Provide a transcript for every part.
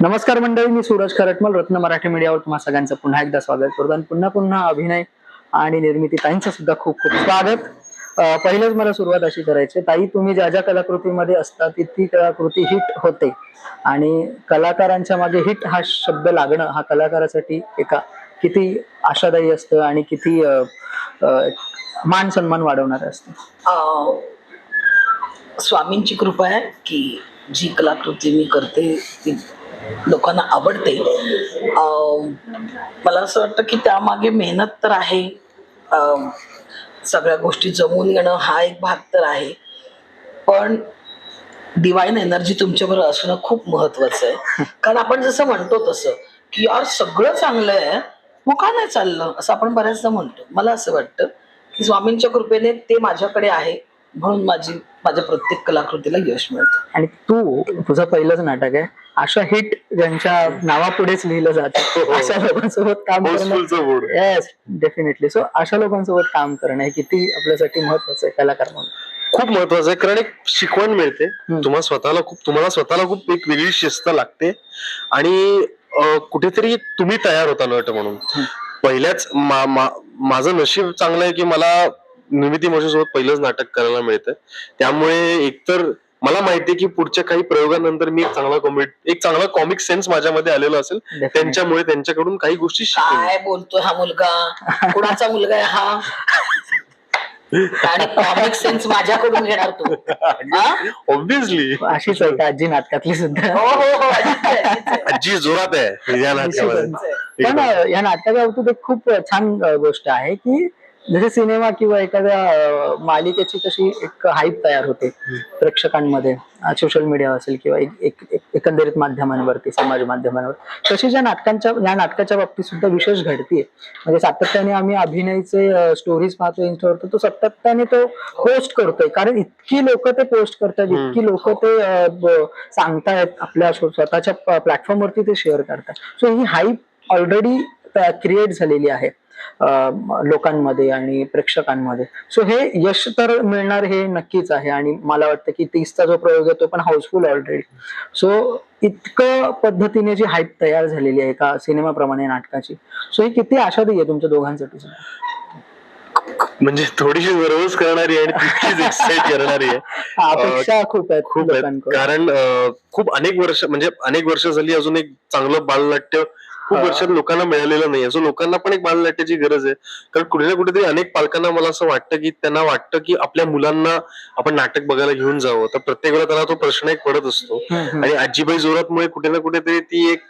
नमस्कार मंडळी मी सूरज खरटमल रत्न मराठी मीडियावर तुम्हा सगळ्यांचं पुन्हा एकदा स्वागत करतो आणि पुन्हा पुन्हा अभिनय आणि निर्मिती ताईंचं सुद्धा खूप खूप स्वागत. पहिलंच मला सुरुवात अशी करायची ताई तुम्ही ज्या ज्या कलाकृतीमध्ये असता ती ती कलाकृती हिट होते. आणि कलाकारांच्या मागे हिट हा शब्द लागणं हा कलाकारासाठी एका किती आशादायी असतं आणि किती मान सन्मान वाढवणार असतं. स्वामींची कृपा आहे की जी कलाकृती मी करते ती लोकांना आवडते. मला असं वाटतं की त्यामागे मेहनत तर आहे. सगळ्या गोष्टी जमवून घेणं हा एक भाग तर आहे. पण डिवाईन एनर्जी तुमच्याबरोबर असणं खूप महत्वाचं आहे. कारण आपण जसं म्हणतो तसं की यार सगळं चांगलं आहे मग का नाही चाललं? असं आपण बऱ्याचदा म्हणतो. मला असं वाटतं की स्वामींच्या कृपेने ते माझ्याकडे आहे. म्हणून माझी माझ्या प्रत्येक कलाकृतीला यश मिळतं. आणि तू तुझं पहिलंच नाटक आहे. अशा हिट ज्यांच्या नावापुढेच लिहिलं जातं अशा लोकांसोबत काम करणं येस डेफिनेटली सो अशा लोकांसोबत काम करणं हे किती आपल्यासाठी महत्वाचं आहे कलाकार म्हणून? खूप महत्वाचं आहे कारण एक शिकवण मिळते. तुम्हाला स्वतःला खूप तुम्हाला स्वतःला खूप एक वेगळी शिस्त लागते. आणि कुठेतरी तुम्ही तयार होता नट म्हणून. पहिल्याच माझं नशीब चांगलं आहे की मला निर्मिती सोबत पहिलंच नाटक करायला मिळतं त्यामुळे एकतर मला माहितीये की पुढच्या काही प्रयोगानंतर मी एक चांगला कॉमेडी एक चांगला कॉमिक सेन्स माझ्यामध्ये आलेला असेल. त्यांच्यामुळे त्यांच्याकडून काही गोष्टी काय बोलतोय हा मुलगा? कुणाचा मुलगा आहे हा? आणि कॉमिक सेन्स माझ्याकडून घेणार तू? ऑब्विसली अशीच आहे का आजी नाटकातली सुद्धा? हो हो हो. आजी जोरात आहे या नाटकामध्ये. पण या नाटकाच्या बाबतीत एक खूप छान गोष्ट आहे की जसे सिनेमा किंवा एखाद्या मालिकेची कशी एक हाईप तयार होते प्रेक्षकांमध्ये. सोशल मीडिया असेल किंवा एक- एक- एक- एकंदरीत माध्यमांवरती समाज माध्यमांवर. तशी ज्या नाटकांच्या या नाटकाच्या बाबतीत सुद्धा विशेष घडतीये. म्हणजे सातत्याने आम्ही अभिनयचे स्टोरीज पाहतो इन्स्टावर तर तो सातत्याने तो पोस्ट करतोय. कारण इतकी लोक ते पोस्ट करतात इतकी लोक ते सांगतायत आपल्या स्व- स्वतःच्या प्लॅटफॉर्मवरती ते शेअर करतात. सो ही हाईप ऑलरेडी क्रिएट झालेली आहे. लोकांमध्ये आणि प्रेक्षकांमध्ये. सो हे यश तर मिळणार हे नक्कीच आहे आणि मला वाटतं की तीसचा जो प्रयोग आहे तो पण हाऊसफुल ऑलरेडी. सो इतकं पद्धतीने जी हाईप तयार झालेली आहे का सिनेमाप्रमाणे नाटकाची सो ही किती आशादायी आहे तुमच्या दोघांसाठी? म्हणजे थोडीशी नर्वस करणारी आणि तितकीच एक्साइट करणारी आहे. खूप आहेत खूप आहेत. कारण खूप अनेक वर्ष म्हणजे अनेक वर्ष झाली अजून एक चांगलं बालनाट्य खूप. वर्षात लोकांना मिळालेलं नाही सो लोकांना पण एक बालनाट्याची गरज आहे. कारण कुठे ना कुठेतरी अनेक पालकांना मला असं वाटतं की त्यांना वाटतं की आपल्या मुलांना आपण नाटक बघायला घेऊन जावं. तर प्रत्येक वेळेला त्यांना तो प्रश्न एक पडत असतो. आणि आजीबाई जोरातमुळे कुठे ना कुठेतरी ती एक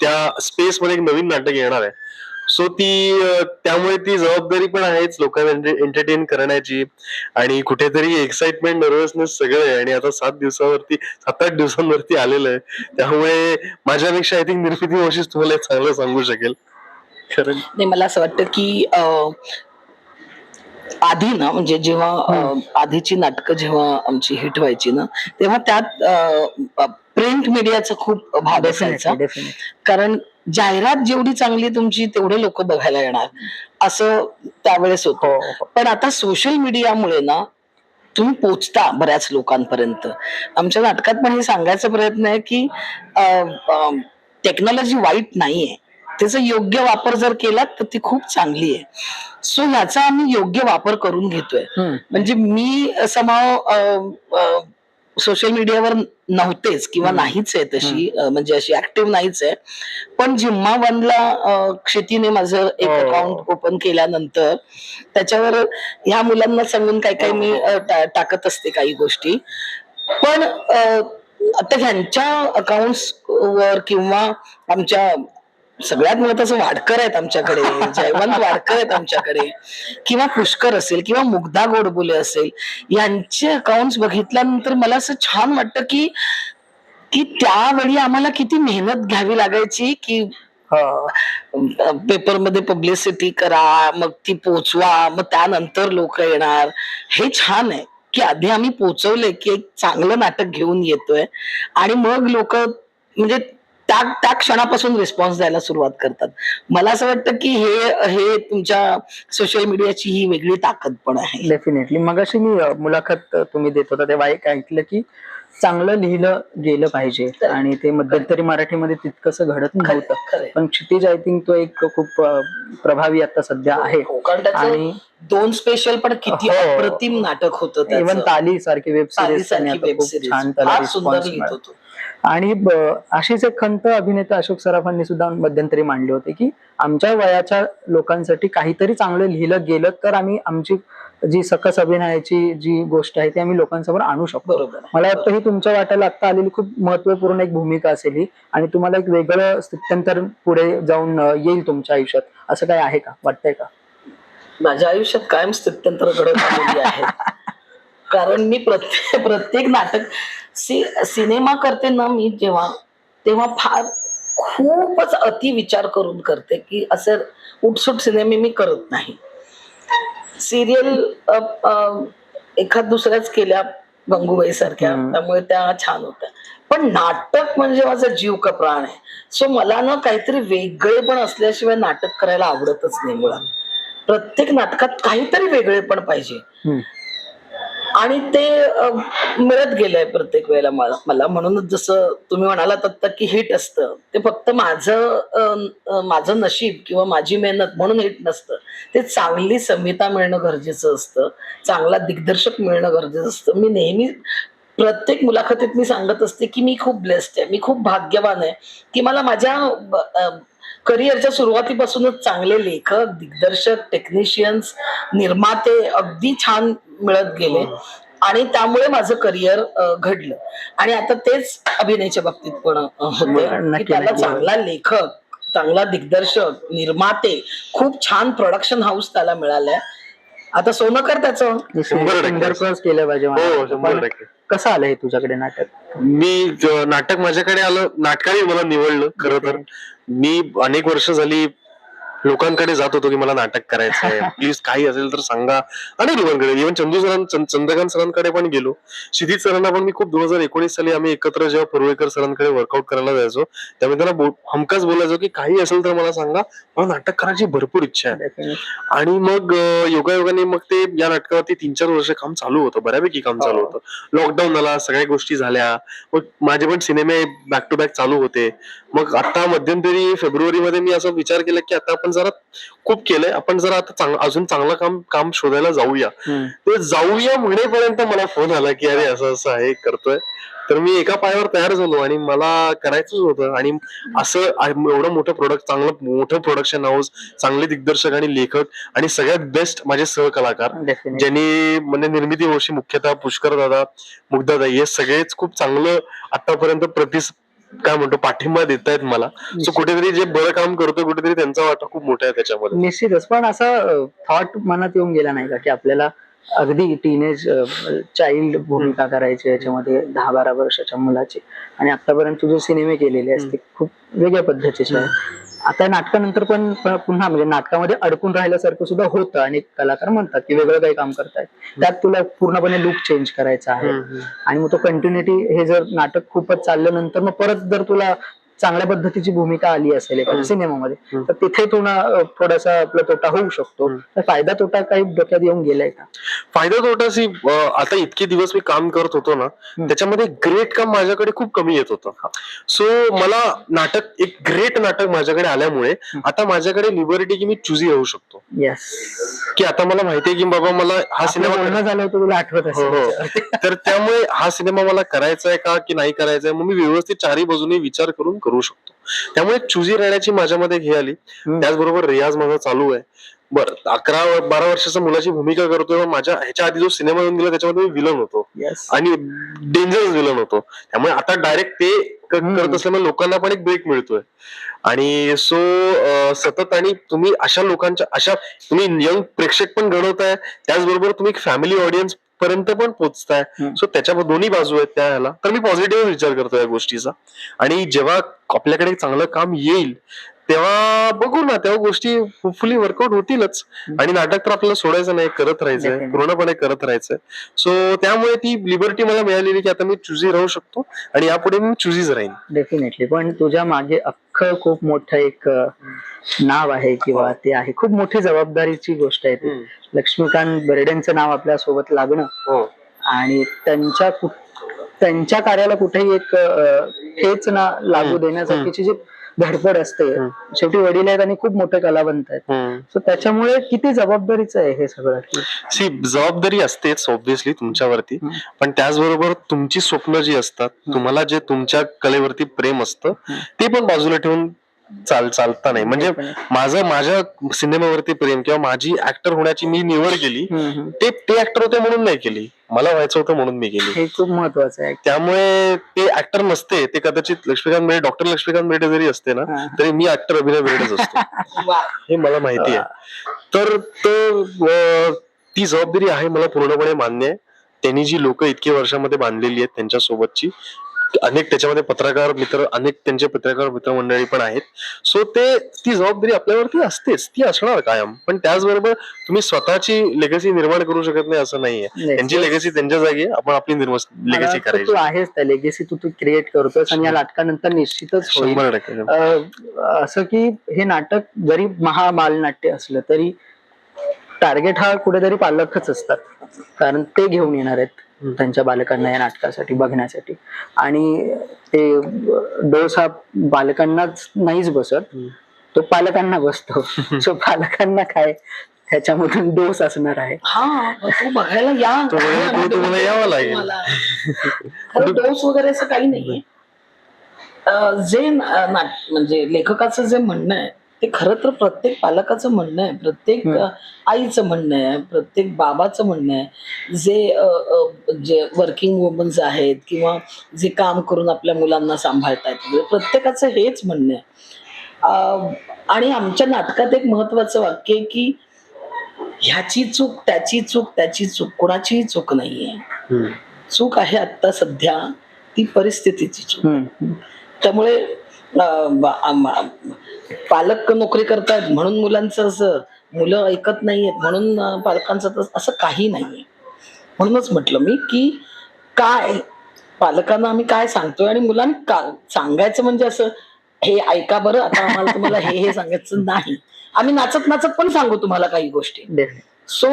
त्या स्पेस मध्ये एक नवीन नाटक येणार आहे. सो ती त्यामुळे ती जबाबदारी पण आहेच लोकांना एंटरटेन करण्याची. आणि कुठेतरी एक्साइटमेंट नर्वसनेस सगळं आहे. आणि आता सात दिवसावरती सात आठ दिवसांवरती आलेलं आहे. त्यामुळे माझ्यापेक्षा आय थिंक निर्मिती मावशीच तुम्हाला चांगलं सांगू शकेल. कारण नाही मला असं वाटतं की आधी ना म्हणजे जेव्हा आधीची नाटकं जेव्हा आमची हिट व्हायची ना तेव्हा त्यात प्रिंट मीडियाचा खूप भाग असायचा. कारण जाहिरात जेवढी चांगली तुमची तेवढे लोक बघायला येणार. असं त्यावेळेस हो, होतं. हो. पण आता सोशल मीडियामुळे ना तुम्ही पोचता बऱ्याच लोकांपर्यंत. आमच्या नाटकात पण हे सांगायचा प्रयत्न आहे की टेक्नॉलॉजी वाईट नाहीये. त्याचा योग्य वापर जर केला तर ती खूप चांगली आहे. सो ह्याचा आम्ही योग्य वापर करून घेतोय. म्हणजे मी समाव सोशल मीडियावर नव्हतेच किंवा. नाहीच आहे तशी म्हणजे अशी ऍक्टिव्ह नाहीच आहे पण जिम्मा वनला क्षितीने माझं एक हो. अकाउंट ओपन केल्यानंतर त्याच्यावर ह्या मुलांना सांगून काही काही मी अं, टा- टाकत असते काही गोष्टी पण आता ह्यांच्या अकाउंट्स वर किंवा आमच्या सगळ्यात महत्वाचं वाडकर आहेत आमच्याकडे जयवंत वाडकर आहेत आमच्याकडे. किंवा पुष्कर असेल किंवा मुग्धा गोडबोले असेल यांचे अकाउंट्स बघितल्यानंतर मला असं छान वाटतं की की त्यावेळी आम्हाला किती मेहनत घ्यावी लागायची की. पेपरमध्ये पब्लिसिटी करा मग ती पोचवा मग त्यानंतर लोक येणार. हे छान आहे की आधी आम्ही पोचवले की एक चांगलं नाटक घेऊन येतोय. आणि मग लोक म्हणजे त्या त्या क्षणापासून रिस्पॉन्स द्यायला सुरुवात करतात. मला असं वाटतं की हे हे तुमच्या सोशल मीडियाची ही वेगळी ताकद पण आहे. डेफिनेटली मगाशी मी अ, मुलाखत तुम्ही देत होता तेव्हा एक ऐकलं की चांगलं लिहिलं गेलं पाहिजे. आणि ते मध्यंतरी मराठीमध्ये तितकंसं घडत नव्हतं. पण क्षितिज आय थिंक तो एक खूप प्रभावी आता सध्या आहे. हो, आणि दोन स्पेशल पण किती हो. अप्रतिम नाटक होतं इव्हन. ताली सारखी वेब सिरीज सालीसारखी वेब सिरीज छान त्याला आणि अशीच एक खंत अभिनेता अशोक सराफांनी सुद्धा मध्यंतरी मांडली होती की आमच्या वयाच्या लोकांसाठी काहीतरी चांगलं लिहिलं गेलं तर आम्ही आमची जी सकस अभिनयाची जी गोष्ट आहे ती आम्ही लोकांसमोर आणू शकतो. मला वाटतं ही तुमच्या वाट्याला आता आलेली खूप महत्त्वपूर्ण एक भूमिका असेल ही आणि तुम्हाला एक वेगळं स्थित्यंतर पुढे जाऊन येईल तुमच्या आयुष्यात. असं काय आहे का? वाटतंय का? माझ्या आयुष्यात कायम स्थित्यंतर घडत आलेली आहे. कारण मी प्रत्येक प्रत्येक नाटक सि सिनेमा करते ना मी जेव्हा तेव्हा फार खूपच अति विचार करून करते की असे उठसूट सिनेमे मी करत नाही. सिरियल एखाद दुसऱ्याच केल्या गंगूबाई सारख्या. त्यामुळे त्या छान होत्या. पण नाटक म्हणजे माझा जीव का प्राण आहे. सो मला ना काहीतरी वेगळे पण असल्याशिवाय नाटक करायला आवडतच नाही मुळात. प्रत्येक नाटकात काहीतरी वेगळे पण पाहिजे. आणि ते मिळत गेलंय प्रत्येक वेळेला मला मला. म्हणूनच जसं तुम्ही म्हणालात आता की हिट असतं. ते फक्त माझं माझं नशीब किंवा माझी मेहनत म्हणून हिट नसतं. ते चांगली संहिता मिळणं गरजेचं असतं. चांगला दिग्दर्शक मिळणं गरजेचं असतं. मी नेहमी प्रत्येक मुलाखतीत मी सांगत असते की मी खूप ब्लेस्ड आहे. मी खूप भाग्यवान आहे. की मला माझ्या करिअरच्या सुरुवातीपासूनच चांगले लेखक दिग्दर्शक टेक्निशियन्स निर्माते अगदी छान मिळत गेले. आणि त्यामुळे माझं करिअर घडलं. आणि आता तेच अभिनयाच्या बाबतीत पण होते की त्याला. चांगला लेखक चांगला दिग्दर्शक निर्माते खूप छान प्रोडक्शन हाऊस त्याला मिळालंय. आता सोनं कर त्याचं. शंभर टक्के. क्रॉस केलं पाहिजे हो वाटतं. शंभर पण टक्के. कसं आलं हे तुझ्याकडे नाटक? मी ज- नाटक माझ्याकडे आलं नाटकाने मला निवडलं खरं तर. मी अनेक वर्ष झाली लोकांकडे जात होतो की मला नाटक करायचं आहे प्लीज काही असेल तर सांगा. अनेक लोकांकडे. इव्हन चंदू सरां चंद- चंद्रकांत सरांकडे पण गेलो. क्षितिज सरांना पण मी खूप दोन हजार एकोणीस साली आम्ही एकत्र जेव्हा पुरवेकर सरांकडे वर्कआउट करायला जायचो त्यामुळे त्यांना हमखास बोलायचो की काही असेल तर मला सांगा. मला नाटक करायची भरपूर इच्छा आहे. आणि मग योगायोगाने मग ते या नाटकावरती तीन चार वर्ष काम चालू होतं. बऱ्यापैकी काम चालू हो. होतं. लॉकडाऊन झाला सगळ्या गोष्टी झाल्या. मग माझे पण सिनेमे बॅक टू बॅक चालू होते. मग आता मध्यंतरी फेब्रुवारीमध्ये मी असं विचार केला की आता आपण जरा खूप केलंय आपण जरा आता चांग- अजून चांगलं काम काम शोधायला जाऊया हम्म. ते जाऊया म्हणेपर्यंत मला फोन आला की अरे असं असं आहे करतोय तर मी एका पायावर तयार झालो आणि मला करायचंच होतं आणि असं एवढं मोठं प्रोडक्ट चांगलं मोठं प्रोडक्शन हाऊस चांगले दिग्दर्शक आणि लेखक आणि सगळ्यात बेस्ट माझे सहकलाकार. ज्यांनी म्हणजे निर्मिती वर्षी मुख्यतः पुष्कर दादा मुग्धा हे सगळेच खूप चांगलं आतापर्यंत प्रतिस काय म्हणतो पाठिंबा देत आहेत मला सो कुठेतरी जे बरं काम करतोय कुठेतरी त्यांचा वाटा खूप मोठा आहे त्याच्यामध्ये. निश्चितच पण असा थॉट मनात येऊन गेला नाही का की आपल्याला अगदी टीनेज चाइल्ड भूमिका करायची याच्यामध्ये दहा बारा वर्षाच्या मुलाची. आणि आतापर्यंत तुझे सिनेमे केलेले असते खूप वेगळ्या पद्धतीचे आहे आता नाटकानंतर पण पुन्हा म्हणजे नाटकामध्ये अडकून राहिल्यासारखं सुद्धा होतं. आणि कलाकार म्हणतात की वेगळं काही काम करतायत. त्यात तुला पूर्णपणे लुक चेंज करायचा आहे. आणि मग तो कंटिन्युटी हे जर नाटक खूपच चालल्यानंतर मग परत जर तुला चांगल्या पद्धतीची भूमिका आली असेल एखाद्या. सिनेमामध्ये. तर तिथे अं, थोडासा आपला तोटा होऊ शकतो. तर फायदा तोटा काही डोक्यात येऊन गेलाय का? फायदा तोटाची अं, आता इतके दिवस मी काम करत होतो ना त्याच्यामध्ये ग्रेट काम माझ्याकडे खूप कमी येत होतं. सो मला नाटक एक ग्रेट नाटक माझ्याकडे आल्यामुळे आता माझ्याकडे लिबर्टी की मी चुजी राहू शकतो. की आता मला माहितीये की बाबा मला हा सिनेमा झालं होतं तुला आठवत हो, हो. तर त्यामुळे हा सिनेमा मला करायचा आहे का की नाही करायचा आहे मग मी व्यवस्थित चारही बाजूने विचार करून करू शकतो. त्यामुळे चुजी राहण्याची माझ्यामध्ये हे आली. त्याचबरोबर रियाज माझा चालू आहे. बरं अकरा बारा वर्षाच्या मुलाची भूमिका करतोय माझ्या ह्याच्या आधी जो सिनेमा येऊन गेला त्याच्यामध्ये मी विलन होतो. येस आणि डेंजरस विलन होतो. त्यामुळे आता डायरेक्ट ते. करत असल्यामुळे लोकांना पण एक ब्रेक मिळतोय. आणि सो सतत आणि तुम्ही अशा लोकांच्या अशा तुम्ही यंग प्रेक्षक पण घडवताय. त्याचबरोबर तुम्ही एक फॅमिली ऑडियन्स पर्यंत पण पोहोचताय हम्म. सो त्याच्या दोन्ही बाजू आहेत त्या ह्याला. तर मी पॉझिटिव्ह विचार करतो या गोष्टीचा. आणि जेव्हा आपल्याकडे एक चांगलं काम येईल तेव्हा बघू ना तेव्हा गोष्टी होपफुली वर्कआउट होतीलच. आणि नाटक तर आपल्याला सोडायचं नाही करत राहायचंय. पूर्णपणे करत राहायचंय. सो त्यामुळे ती लिबर्टी मला मिळालेली की आता मी चुजी राहू शकतो आणि यापुढे मी चुजीच राहीन. डेफिनेटली पण तुझ्या मागे अख्खं खूप मोठं एक नाव आहे किंवा ते आहे. खूप मोठी जबाबदारीची गोष्ट आहे ती. लक्ष्मीकांत बेर्डेंचं नाव आपल्यासोबत लागणं. हो. आणि त्यांच्या त्यांच्या कार्याला कुठेही एक ठेच ना लागू देण्यासाठीची जी धडपड असते. शेवटी वडील आहेत आणि खूप मोठे कलावंत आहेत. सो त्याच्यामुळे किती जबाबदारीचं आहे हे सगळं? सी जबाबदारी असतेच ऑब्व्हियसली तुमच्यावरती. पण त्याचबरोबर तुमची स्वप्न जी असतात तुम्हाला जे तुमच्या कलेवरती प्रेम असतं ते पण बाजूला ठेवून चाल चालता नाही. म्हणजे माझं माझ्या सिनेमावरती प्रेम किंवा माझी ऍक्टर होण्याची मी निवड केली. ते ते ऍक्टर होते म्हणून नाही केली. मला व्हायचं होतं म्हणून मी हे खूप महत्वाचं आहे. त्यामुळे ते ऍक्टर नसते ते कदाचित लक्ष्मीकांत बेर्डे डॉक्टर लक्ष्मीकांत बेर्डे जरी असते ना. तरी मी ऍक्टर अभिनय बेर्डेच असतो. हे मला माहिती आहे. तर ती जबाबदारी आहे मला पूर्णपणे मान्य आहे. त्यांनी जी लोक इतकी वर्षामध्ये बांधलेली आहेत त्यांच्या सोबतची अनेक त्याच्यामध्ये पत्रकार मित्र अनेक त्यांचे पत्रकार मित्रमंडळी पण आहेत. सो ते ती जबाबदारी आपल्यावरती असतेच ती असणार कायम. पण त्याचबरोबर तुम्ही स्वतःची लेगसी निर्माण करू शकत नाही असं नाहीये. त्यांची. लेगसी त्यांच्या जागी आपण आपली लेगसी करायची तू आहेस त्या लेगेसी तू तू क्रिएट करतोस आणि या नाटकानंतर निश्चितच शंभर टक्के असं की हे नाटक जरी महाबालनाट्य असलं तरी टार्गेट हा कुठेतरी पालकच असतात. कारण ते घेऊन येणार आहेत त्यांच्या बालकांना या नाटकासाठी बघण्यासाठी. आणि ते डोस हा बालकांनाच नाहीच बसत. तो पालकांना बसतो. सो पालकांना काय ह्याच्यामधून डोस असणार आहे? हा तू बघायला या. तुम्हाला यावं लागेल. डोस वगैरे असं काही नाहीये. अं, जे म्हणजे लेखकाचं जे म्हणणं आहे ते खरं तर प्रत्येक पालकाचं म्हणणं आहे प्रत्येक आईचं म्हणणं आहे प्रत्येक बाबाचं म्हणणं आहे. जे जे वर्किंग वुमन्स आहेत किंवा जे काम करून आपल्या मुलांना सांभाळतायत प्रत्येकाचं हेच म्हणणं आहे. आणि आमच्या नाटकात एक महत्वाचं वाक्य आहे की ह्याची चूक त्याची चूक त्याची चूक कोणाचीही चूक नाहीये. चूक आहे आता सध्या ती परिस्थितीची चूक. त्यामुळे पालक नोकरी करतायत म्हणून मुलांचं असं मुलं ऐकत नाहीयेत म्हणून पालकांचं तसं असं काही नाहीये. म्हणूनच म्हटलं मी की काय पालकांना आम्ही काय सांगतोय आणि मुलांनी का सांगायचं म्हणजे असं हे ऐका बरं आता आम्हाला तुम्हाला हे हे सांगायचं नाही. आम्ही नाचत नाचत पण सांगू तुम्हाला काही गोष्टी. सो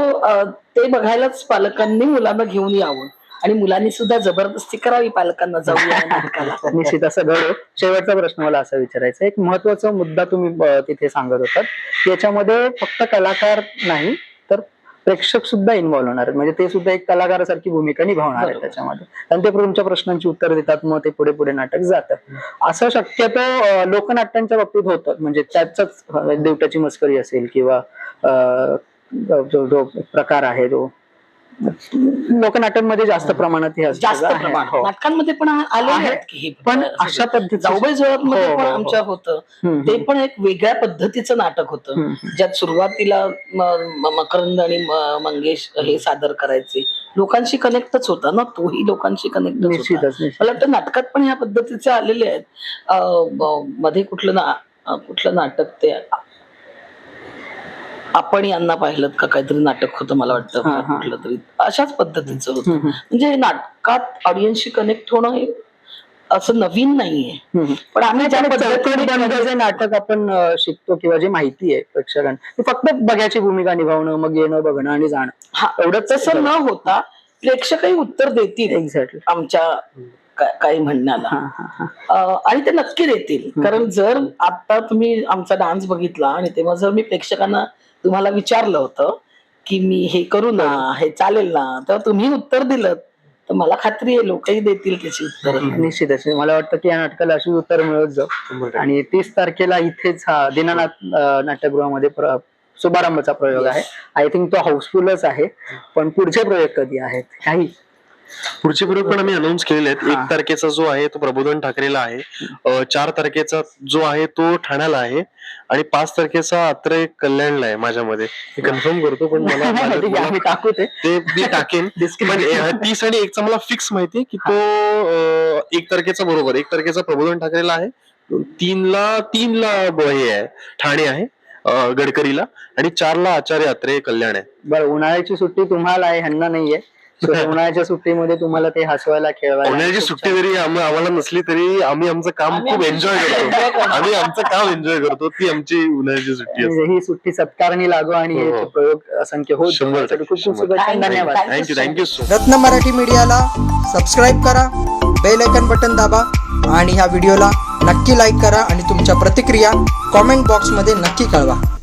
ते बघायलाच पालकांनी मुलांना घेऊन यावं. आणि मुलांनी सुद्धा जबरदस्ती करावी पालकांना जाऊया निश्चित असं घडो. शेवटचा प्रश्न मला असा विचारायचा आहे. एक महत्त्वाचा मुद्दा तुम्ही तिथे सांगत होतात. की याच्यामध्ये फक्त कलाकार नाही तर प्रेक्षक सुद्धा इन्व्हॉल्व्ह होणार आहेत. म्हणजे ते सुद्धा एक कलाकारासारखी भूमिका निभावणार बरोबर. त्याच्यामध्ये. आणि ते तुमच्या प्रश्नांची उत्तर देतात मग ते पुढे पुढे नाटक जातं. असं शक्यतो लोकनाट्यांच्या बाबतीत होतं. म्हणजे त्याच देवटाची मस्करी असेल किंवा जो प्रकार आहे जो लोकनाट्यांमध्ये जास्त प्रमाणात हे असतं जास्त आहे. प्रमाण हो. नाटकांमध्ये पण आले आहे. आहेत की हे पण अशा पद्धतीचं जाऊबाई जोरातमध्ये हो, पण हो, हो. आमच्या होतं हम्म, ते पण एक वेगळ्या पद्धतीचं नाटक होतं हम्म. ज्यात सुरुवातीला म- म- मकरंद आणि म- मंगेश हे सादर करायचे लोकांशी कनेक्टच होता ना तोही लोकांशी कनेक्ट होता निश्चितच निश्चित मला वाटतं नाटकात पण ह्या पद्धतीचे आलेले आहेत अं, ब- मध्ये कुठलं ना अं, कुठलं नाटक ते आपण यांना पाहिलं का काहीतरी नाटक होतं मला वाटतं. कुठलं तरी. अशाच पद्धतीचं होतं. म्हणजे नाटकात ऑडियन्सशी कनेक्ट होणं हे असं नवीन नाहीये. पण आम्ही ज्या जे नाटक आपण शिकतो किंवा जे माहिती आहे प्रेक्षकांना फक्त बघायची भूमिका निभावणं मग येणं बघणं आणि जाणं. हा एवढंच तसं न होता प्रेक्षकही उत्तर देतील एक्झॅक्टली आमच्या काही म्हणण्याला. आणि ते नक्की देतील. कारण जर आता तुम्ही आमचा डान्स बघितला आणि तेव्हा जर मी प्रेक्षकांना तुम्हाला विचारलं होतं की मी हे करू ना हे चालेल ना तेव्हा तुम्ही उत्तर दिलं. तर मला खात्री आहे लोकही देतील त्याची उत्तर. निश्चितच मला वाटतं की या नाटकाला अशी उत्तर मिळत जाऊ आणि तीस तारखेला इथेच हा दीनानाथ नाट्यगृहामध्ये शुभारंभाचा प्रयोग आहे. आय थिंक तो हाऊसफुलच आहे पण पुढचे प्रयोग कधी आहेत? काही पुढचे प्रयोग पण आम्ही अनाऊन्स केलेले आहेत. एक तारखेचा जो आहे तो प्रबोधन ठाकरेला आहे. चार तारखेचा जो आहे तो ठाण्याला आहे. आणि पाच तारखेचा अत्रे कल्याणला आहे माझ्यामध्ये. कन्फर्म करतो पण मला ते. टाकेन. पण तीस आणि एकचा मला फिक्स माहितीये की तो एक तारखेचा बरोबर. एक तारखेचा प्रबोधन ठाकरेला आहे. तीनला तीनला हे आहे. ठाणे आहे गडकरीला. आणि चारला आचार्य अत्रे कल्याण आहे. बरं उन्हाळ्याची सुट्टी तुम्हाला आहे ह्यांना नाहीये. So, उन्हाळ्याच्या सुट्टीमध्ये तुम्हाला ते हसवायला खेळवायला उन्हाळ्याची खूप सुट्टी छान- जरी आम्हा- आम्हाला नसली तरी आम्ही आमचं काम आम्ही खूप आमचं एन्जॉय करतो. आम्ही आमचं काम एन्जॉय करतो. ती आमची उन्हाळ्याची सुट्टी असते. आणि ही सुट्टी सत्कारणी लागो आणि हो, हो. याचे प्रयोग असंख्य होत शंभर खूप खूप शंभर. शुभेच्छा आणि. धन्यवाद. Thank you thank you thank you so Ratna Marathi मीडियाला सबस्क्राईब करा बेल आयकन बटन दाबा आणि ह्या व्हिडिओला नक्की लाईक करा आणि तुमच्या प्रतिक्रिया कॉमेंट बॉक्समध्ये नक्की कळवा.